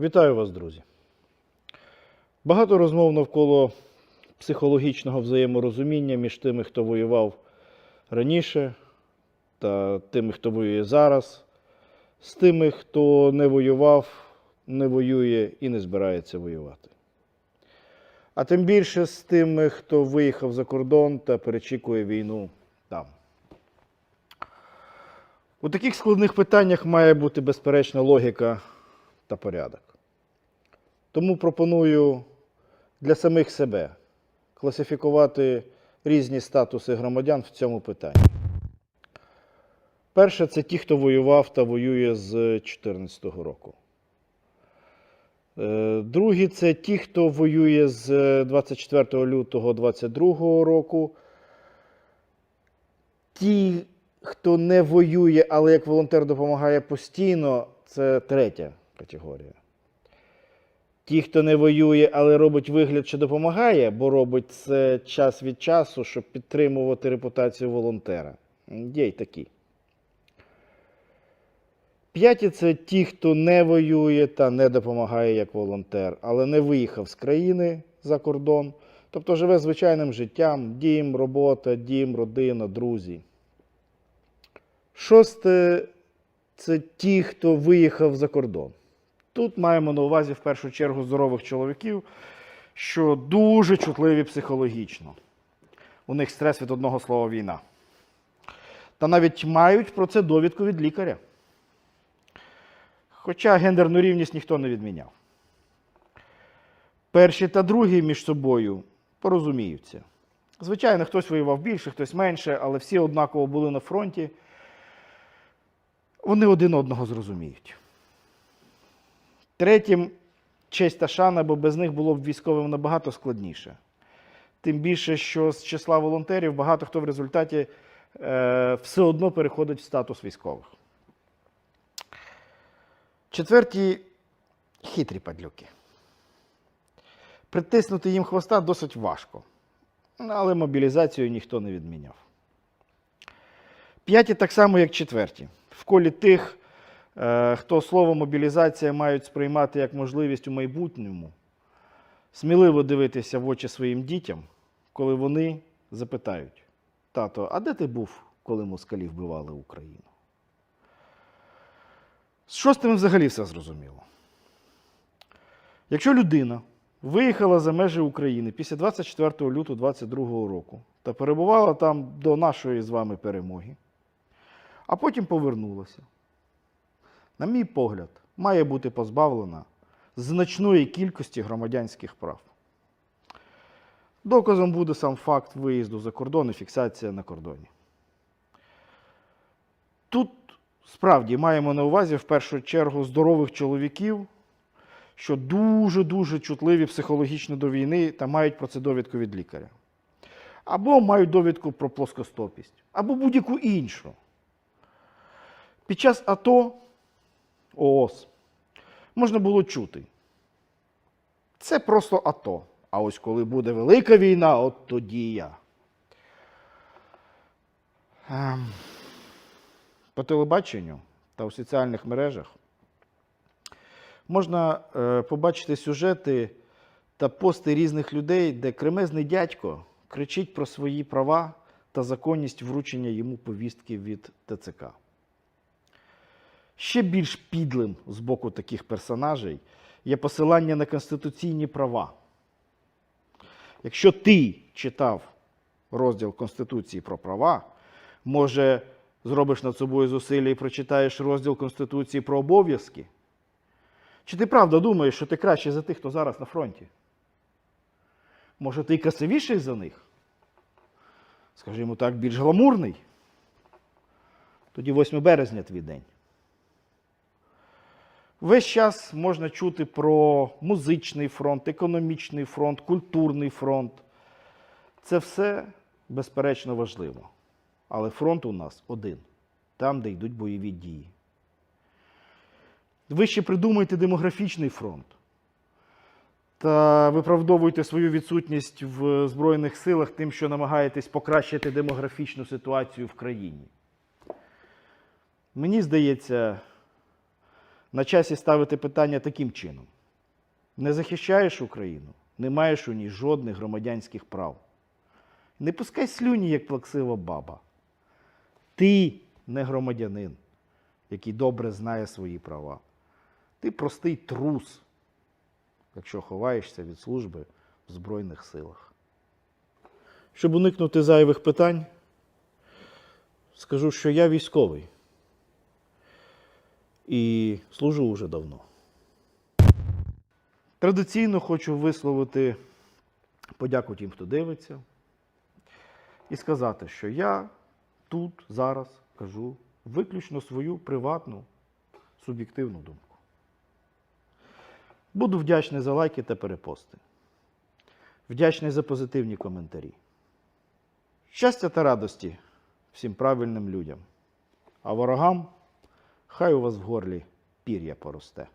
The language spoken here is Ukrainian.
Вітаю вас, друзі. Багато розмов навколо психологічного взаєморозуміння між тими, хто воював раніше, та тими, хто воює зараз, з тими, хто не воював, не воює і не збирається воювати. А тим більше з тими, хто виїхав за кордон та перечікує війну там. У таких складних питаннях має бути безперечна логіка та порядок. Тому пропоную для самих себе класифікувати різні статуси громадян в цьому питанні. Перше це ті, хто воював та воює з 2014 року. Е, Другі це ті, хто воює з 24 лютого 2022 року. Ті, хто не воює, але як волонтер допомагає постійно, це третя категорія. Ті, хто не воює, але робить вигляд, що допомагає, бо робить це час від часу, щоб підтримувати репутацію волонтера. Є й такі. П'яті це ті, хто не воює та не допомагає як волонтер, але не виїхав з країни за кордон, тобто живе звичайним життям, дім, робота, дім, родина, друзі. Шосте це ті, хто виїхав за кордон. Тут маємо на увазі в першу чергу здорових чоловіків, що дуже чутливі психологічно. У них стрес від одного слова війна. Та навіть мають про це довідку від лікаря. Хоча гендерну рівність ніхто не відміняв. Перші та другі між собою порозуміються. Звичайно, хтось воював більше, хтось менше, але всі однаково були на фронті. Вони один одного зрозуміють. Третім честь та шана, бо без них було б військовим набагато складніше. Тим більше, що з числа волонтерів багато хто в результаті е, все одно переходить в статус військових. Четверті хитрі падлюки. Притиснути їм хвоста досить важко, але мобілізацію ніхто не відміняв. П'яті так само, як четверті. В колі тих, хто слово мобілізація мають сприймати як можливість у майбутньому, сміливо дивитися в очі своїм дітям, коли вони запитають: тато, а де ти був, коли москалі вбивали Україну? З шостими взагалі все зрозуміло. Якщо людина виїхала за межі України після 24 лютого 2022 року та перебувала там до нашої з вами перемоги, а потім повернулася, на мій погляд, має бути позбавлена значної кількості громадянських прав. Доказом буде сам факт виїзду за кордон і фіксація на кордоні. Тут справді маємо на увазі в першу чергу здорових чоловіків, що дуже-дуже чутливі психологічно до війни та мають про це довідку від лікаря. Або мають довідку про плоскостопість, або будь-яку іншу. Під час АТО ООС можна було чути. Це просто АТО. А ось коли буде велика війна, от тоді я. Ем, По телебаченню та у соціальних мережах можна е, побачити сюжети та пости різних людей, де кремезний дядько кричить про свої права та законність вручення йому повістки від ТЦК. Ще більш підлим з боку таких персонажей є посилання на конституційні права. Якщо ти читав розділ Конституції про права, може, зробиш над собою зусилля і прочитаєш розділ Конституції про обов'язки? Чи ти правда думаєш, що ти краще за тих, хто зараз на фронті? Може, ти красивіший за них? Скажімо так, більш гламурний? Тоді 8 березня твій день. Весь час можна чути про музичний фронт, економічний фронт, культурний фронт. Це все безперечно важливо. Але фронт у нас один там, де йдуть бойові дії. Ви ще придумайте демографічний фронт та виправдовуйте свою відсутність в Збройних силах тим, що намагаєтесь покращити демографічну ситуацію в країні. Мені здається, на часі ставити питання таким чином: не захищаєш Україну, не маєш у ній жодних громадянських прав. Не пускай слюні, як плаксива баба. Ти не громадянин, який добре знає свої права. Ти простий трус, якщо ховаєшся від служби в Збройних силах. Щоб уникнути зайвих питань, скажу, що я військовий і служу уже давно. Традиційно хочу висловити подяку тим, хто дивиться, і сказати, що я тут зараз кажу виключно свою приватну, суб'єктивну думку. Буду вдячний за лайки та перепости. Вдячний за позитивні коментарі. Щастя та радості всім правильним людям. А ворогам хай у вас в горлі пір'я поросте.